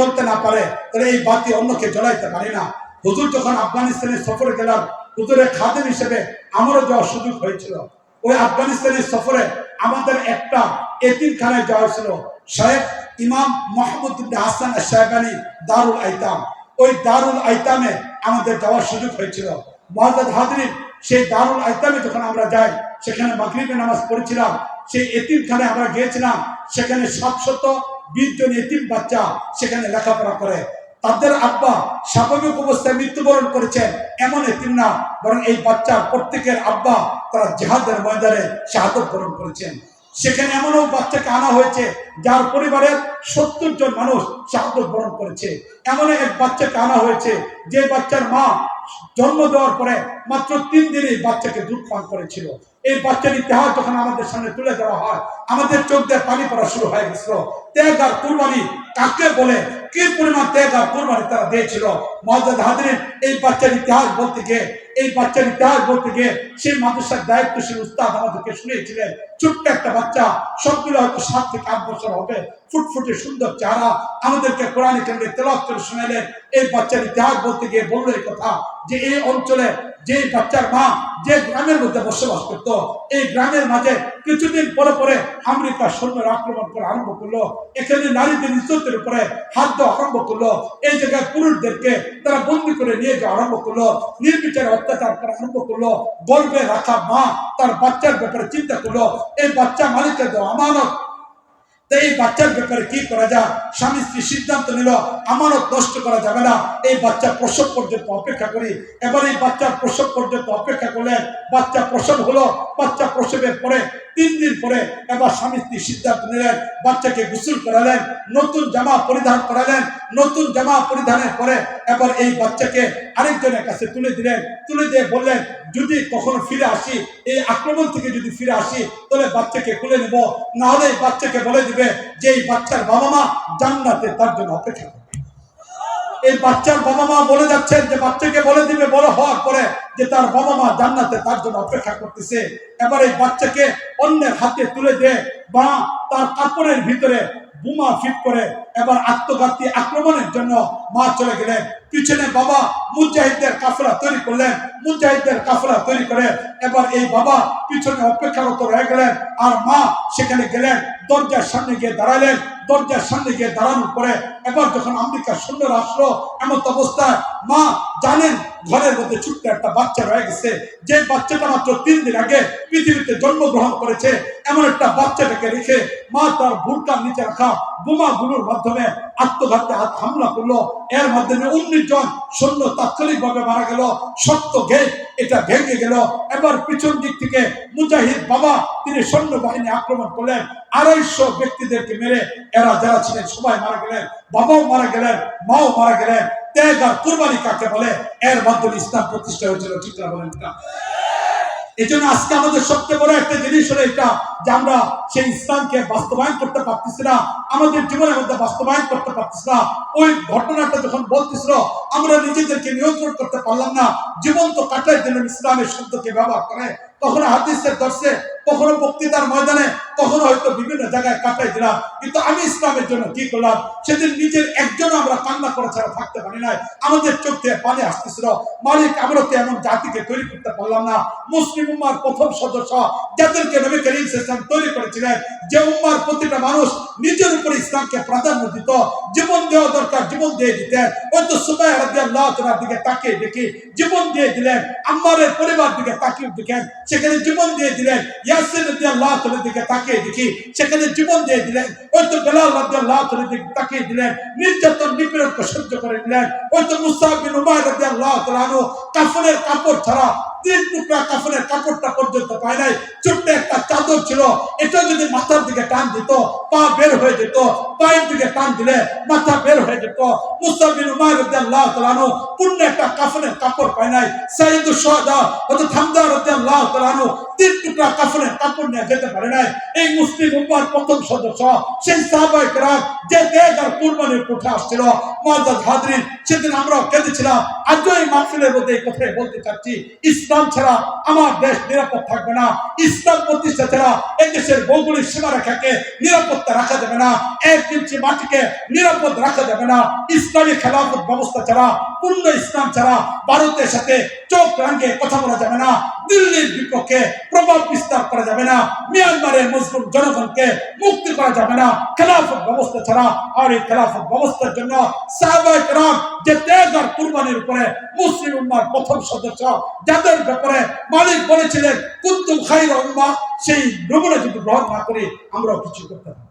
জ্বলতে না পারে তাহলে এই বাতি অন্যকে জ্বলাইতে পারি না। হুজুর যখন আফগানিস্তানে সফরে গেলাম, হুজুরের খাদেম হিসেবে আমারও যাওয়ার সুযোগ হয়েছিল। ওই আফগানিস্তানের সফরে আমাদের একটা এতিমখানায় যাওয়া হয়েছিল। শেখ ইমাম মোহাম্মদ হাসান সাহেবানি দারুল আইতাম। ওই দারুল আইতামে আমাদের যাওয়ার সুযোগ হয়েছিল। মহাজাদ হাজরিন সেই দারুল আইতামে যখন আমরা যাই, সেখানে মাগরিবের নামাজ পড়েছিলাম, সেই এতিমখানে আমরা গিয়েছিলাম, সেখানে সাতশত বিশ জন এতিম বাচ্চা সেখানে লেখাপড়া করে। তাদের আব্বা স্বাভাবিক অবস্থায় মৃত্যুবরণ করেছেন, এমন এতিম না, বরং এই বাচ্চার প্রত্যেকের আব্বা তারা জেহাদের ময়দানে শাহাদত বরণ করেছেন। সেখানে এমনও বাচ্চাকে আনা হয়েছে যার পরিবারের সত্তর জন মানুষ শাহাদত বরণ করেছে। এমন এক বাচ্চাকে আনা হয়েছে যে বাচ্চার মা জন্ম দেওয়ার পরে মাত্র তিন দিনে বাচ্চাকে দুধ পান করেছিল। এই বাচ্চার ইতিহাস যখন আমাদের সামনে তুলে দেওয়া হয়, আমাদের চোখ দিয়ে পানি পড়া শুরু হয়ে গেছিল। ত্যাগ আর কুরবানি কাকে বলে? কি পরিমাণ ত্যাগ আর কুরবানি তারা দিয়েছিল? মহাজাদ হাজরিন এই বাচ্চার ইতিহাস বলতে গিয়ে, এই বাচ্চার ইতিহাস বলতে গিয়ে সেই মাদ্রাসার দায়িত্বশীল উস্তাদ আমাদেরকে শুনিয়েছিলেন, ছোট্ট একটা বাচ্চা, সবগুলো হয়তো সাত থেকে আট বছর হবে, ফুটফুটে সুন্দর চেহারা, আমাদেরকে কোরআন কেন্দ্রে তেলাপ করে শোনালেন। এই বাচ্চার ইতিহাস বলতে গিয়ে বলল এই কথা যে এই অঞ্চলে যে বাচ্চার মা যে গ্রামের মধ্যে বসবাস করত, এই গ্রামের মাঝে কিছুদিন পরে পরে আমেরিকা সৈন্যরা আক্রমণ করা আরম্ভ করল। এখানে নারীদের ইজ্জতের উপরে হাত দেওয়া আরম্ভ করল। এই জায়গায় পুরুষদেরকে তারা বন্দি করে নিয়ে যাওয়া আরম্ভ করল। নির্বিচারে অত্যাচার করা আরম্ভ করল। গর্বে রাখা মা তার বাচ্চার ব্যাপারে চিন্তা করল। এই বাচ্চা মালিকের দেওয়া আমানত। এই বাচ্চার ব্যাপারে কি করা যায়? স্বামী স্ত্রী সিদ্ধান্ত নিল আমারও নষ্ট করা যাবে না। এই বাচ্চা প্রসব পর্যন্ত অপেক্ষা করি। এবার এই বাচ্চার প্রসব পর্যন্ত অপেক্ষা করলেন বাচ্চা প্রসব হলো, বাচ্চা প্রসবের পরে তিন দিন পরে এবার স্বামী স্ত্রী সিদ্ধান্ত নিলেন, বাচ্চাকে গোসল করালেন, নতুন জামা পরিধান করালেন, নতুন জামা পরিধানের পরে এবার এই বাচ্চাকে আরেকজনের কাছে তুলে দিলেন। তুলে দিয়ে বললেন, যদি কখনো ফিরে আসি, এই আক্রমণ থেকে যদি ফিরে আসি, তাহলে বাচ্চাকে খুলে নেব। না হলে এই বাচ্চাকে বলে দিবে যে এই বাচ্চার বাবা মা জান্নাতে তার জন্য অপেক্ষা করবে। এই বাচ্চার বাবা মা বলে যাচ্ছেন যে বাচ্চাকে বলে দিবে, বড় হওয়ার পরে যে তার বাবা মা জান্নাতে তার জন্য অপেক্ষা করতেছে। এবার এই বাচ্চাকে অন্যের হাতে তুলে দে বা তার কাপড়ের ভিতরে বোমা ফিট করে এবার আত্মঘাতী আক্রমণের জন্য মা চলে গেলেন। পিছনে বাবা মুজাহিদদের কাফলা তৈরি করলেন, মুজাহিদদের কাফলা তৈরি করে এবার এই বাবা পিছনে অপেক্ষারত রয়ে গেলেন আর মা সেখানে গেলেন, দরজার সামনে গিয়ে দাঁড়ালেন। দরজার সামনে গিয়ে দাঁড়ানোর পরে এবার যখন এমন অবস্থায় মা জানেন ঘরের মধ্যে একটা বাচ্চা রয়ে গেছে। যে বাচ্চাটা মাত্র তিন দিন আগে পৃথিবীতে জন্মগ্রহণ করেছে, এমন একটা বাচ্চাটাকে রেখে মা তার ভুলকার নিচে রাখা বোমাগুলোর মাধ্যমে আত্মঘাতী হামলা করল। এর মাধ্যমে উনিশ জন সৈন্য তাৎক্ষণিকভাবে মারা গেল, শক্ত গেট এটা ভেঙে গেল। এবার পিছন দিক থেকে মুজাহিদ বাবা, তিনি সৈন্য বাহিনী আক্রমণ করলেন। আড়াইশো ব্যক্তিদেরকে মেরে এরা যারা ছিলেন, সবাই মারা গেলেন। বাবাও মারা গেলেন, মাও মারা গেলেন। ত্যাগ আর কুরবানি কাকে বলে? এর মাধ্যমে ইসলাম প্রতিষ্ঠা হয়েছিল, ঠিক না বলেন না এই জন্য আজকে আমাদের সবচেয়ে বড় একটা জিনিস হলো এটা যে আমরা সেই ইসলামকে বাস্তবায়ন করতে পারতেছি না, আমাদের জীবনের মধ্যে বাস্তবায়ন করতে পারতেছি না। ওই ঘটনাটা যখন বলতেছিল, আমরা নিজেদেরকে নিয়ন্ত্রণ করতে পারলাম না। জীবন্ত কাটাই দিলেন ইসলামের শব্দকে ব্যবহার করে। কখনো হাদিসের দর্শে, কখনো বক্তৃতার ময়দানে, কখনো হয়তো বিভিন্ন জায়গায় কাটাই দিলাম। কিন্তু আমি ইসলামের জন্য কি করলাম? সেদিন নিজের একজন আমরা কান্না করে ছাড়া থাকতে পারি নাই। আমাদের চোখ থেকে পানি আসতেছিল। মালিক আমরা তো এমন জাতিকে তৈরি করতে পারলাম না। মুসলিম উম্মার প্রথম সদস্য যাদেরকে নবী করিম ইসলাম তৈরি করেছিলেন, যে উম্মার প্রতিটা মানুষ নিজের উপর ইসলামকে প্রাধান্য দিত। জীবন দেওয়া দরকার, জীবন দিয়ে দিতেন। হয়তো সুবাই রাদিয়াল্লাহু দিকে তাকিয়ে দেখি, জীবন দিয়ে আম্মারের পরিবার দিকে তাকিয়ে দেখেন, সেখানে জীবন দিয়ে দিলেন ইয়াসির রাদিয়াল্লাহু তাআলার দিকে তাকিয়ে দেখি, সেখানে জীবন দিয়ে দিলেন ওই তো বেলাল রাদিয়াল্লাহু তাআলার দিকে তাকিয়ে দিলেন, নির্যাতন, নিপীড়ন সহ্য করে দিলেন ওই তো মুসাব বিন উমাইর রাদিয়াল্লাহু তাআলা কাফনের কাপড় ছাড়া তিন টুকরা কাফনের কাপড়টা পর্যন্ত পায় নাই। ছোট্ট একটা চাদর ছিল, এটা যদি মাথার দিকে টান দিত, পা বের হয়ে যেত, পায়ের দিকে টান দিলে মাথা বের হয়ে যেত। উমার পূর্ণ একটা কাফনের কাপড় পায় নাই। তাআলা তিন টুকরা কাফনের কাপড় নিয়ে যেতে পারে নাই। এই মুসলিম উম্মার প্রথম সদস্য, সেই সাহাবাই কেরাম যে দেশ কুরবানির উঠে আসছিল হাজরিন, সেদিন আমরাও কেঁদেছিলাম। আজও এই মাহফিলের মধ্যে এই কথাই বলতে চাচ্ছি। ইসলাম ছাড়া আমার দেশ নিরাপদ থাকবে না। ইসলাম প্রতিষ্ঠা ছাড়া এই দেশের ভৌগোলিক সীমারেখাকে নিরাপত্তা রাখা যাবে না। এক ইঞ্চি মাটিকে নিরাপদ রাখা যাবে না। ইসলামী খেলাফত ব্যবস্থা ছাড়া পূর্ণ ইসলাম ছাড়া ভারতের সাথে চোখ রাঙ্গে কথা বলা যাবে না, দিল্লির বিপক্ষে প্রভাব বিস্তার করা যাবে না, মিয়ানমারের মুসলিম জনগণকে মুক্তি করা যাবে না, খেলাফত ব্যবস্থা ছাড়া আর এই খেলাফত ব্যবস্থার জন্য যে আর কুরবানির উপরে মুসলিম উম্মার প্রথম সদস্য, যাদের ব্যাপারে মালিক বলেছিলেন, কুন্তুম খাইরা উম্মা সেই নমুনা যদি গ্রহণ না করে, আমরাও কিছু করতে পারব না।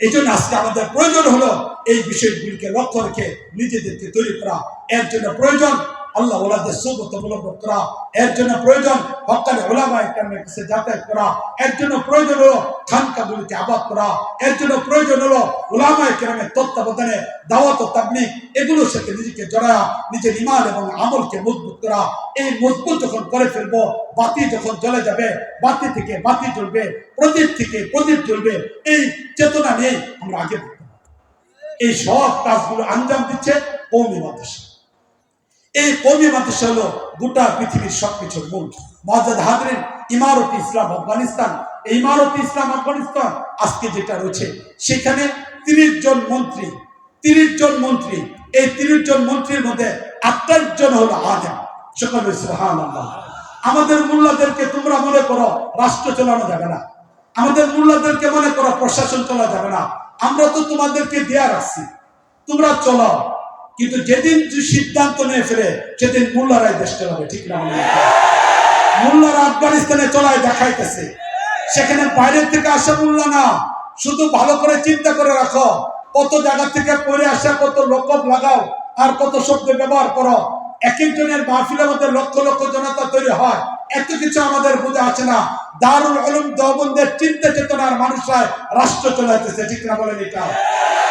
এই জন্য আজকে আমাদের প্রয়োজন হলো এই বিষয়গুলিকে লক্ষ্য রেখে নিজেদেরকে তৈরি করা। এর জন্য প্রয়োজন আল্লাহ ওলাদের সৌগত অবলম্বন করা। এর জন্য প্রয়োজন হকালে ওলামা একরামের কাছে যাতায়াত করা। এর জন্য প্রয়োজন হলো খানকাগুলিকে আবাদ করা। এর জন্য প্রয়োজন হলো ওলামা একরামের তত্ত্বাবধানে দাওয়াত ও এগুলোর সাথে নিজেকে জড়া নিজের ইমান এবং আমলকে মজবুত করা। এই মজবুত যখন করে ফেলব, বাতি যখন জ্বলে যাবে, বাতি থেকে বাতি জ্বলবে, প্রদীপ থেকে প্রদীপ জ্বলবে, এই চেতনা নিয়েই আমরা আগে এই সব কাজগুলো আঞ্জাম দিচ্ছে কৌমি মাদ্রাসা। এই কৌমি মাদ্রাসা হলো গোটা পৃথিবীর সবকিছুর মূল। মহাজাদ হাজরিন, ইমারতি ইসলাম, আফগানিস্তান। এই ইমারতি ইসলাম, আফগানিস্তান আজকে যেটা রয়েছে, সেখানে তিরিশ জন মন্ত্রী, তিরিশ জন মন্ত্রী, এই তিরিশ জন মন্ত্রীর মধ্যে আটাশ জন হলো আজম সকল আমাদের মোল্লাদেরকে তোমরা মনে করো রাষ্ট্র চালানো যাবে না। আমাদের মোল্লাদেরকে মনে করো প্রশাসন চলা যাবে না। আমরা তো তোমাদেরকে দেয়া রাখছি। তোমরা চলো কিন্তু যেদিন তুই সিদ্ধান্ত নিয়ে ফেলে, সেদিন মোল্লারাই দেশ চালাবে ঠিক না মোল্লারা আফগানিস্তানে চলায় দেখাইতেছে। সেখানে বাইরের থেকে আসা মোল্লা না। শুধু ভালো করে চিন্তা করে রাখো। কত জায়গা থেকে পড়ে আসা, কত লোকব লাগাও, আর কত শব্দ ব্যবহার করো। এক একজনের মাহফিলের মধ্যে লক্ষ লক্ষ জনতা তৈরি হয়। এত কিছু আমাদের বোঝা আছে না। দারুল আলম দেওবন্দের চিন্তা চেতনার মানুষরা রাষ্ট্র চলাইতেছে, ঠিক না বলেন এটা?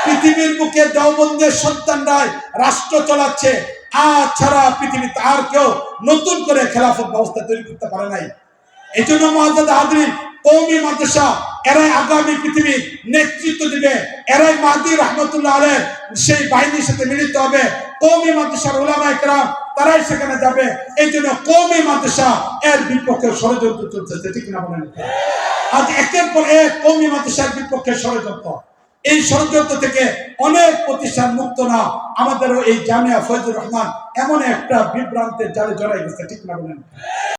পৃথিবীর বুকে দেওবন্দের সন্তানরাই রাষ্ট্র চলাচ্ছে। আর ছাড়া পৃথিবীতে আর কেউ নতুন করে খেলাফত ব্যবস্থা তৈরি করতে পারে নাই। এই জন্য মহাজাদ হাজরিন কৌমি মাদ্রাসা এরাই আগামী পৃথিবীর নেতৃত্ব দিবে। এরাই মাহাদি রহমতুল্লাহ আলের সেই বাহিনীর সাথে মিলিত হবে। কৌমি মাদ্রাসার ওলামা একরাম তারাই সেখানে যাবে। এই জন্য কৌমি মাদ্রাসা এর বিপক্ষে ষড়যন্ত্র চলতেছে ঠিক না বলেন? আজ একের পর এক কৌমি মাদ্রাসার বিপক্ষে ষড়যন্ত্র। এই ষড়যন্ত্র থেকে অনেক প্রতিষ্ঠান মুক্ত না। আমাদেরও এই জামিয়া ফয়জুর রহমান এমন একটা বিভ্রান্তের জালে জড়াই গেছে, ঠিক না বলেন?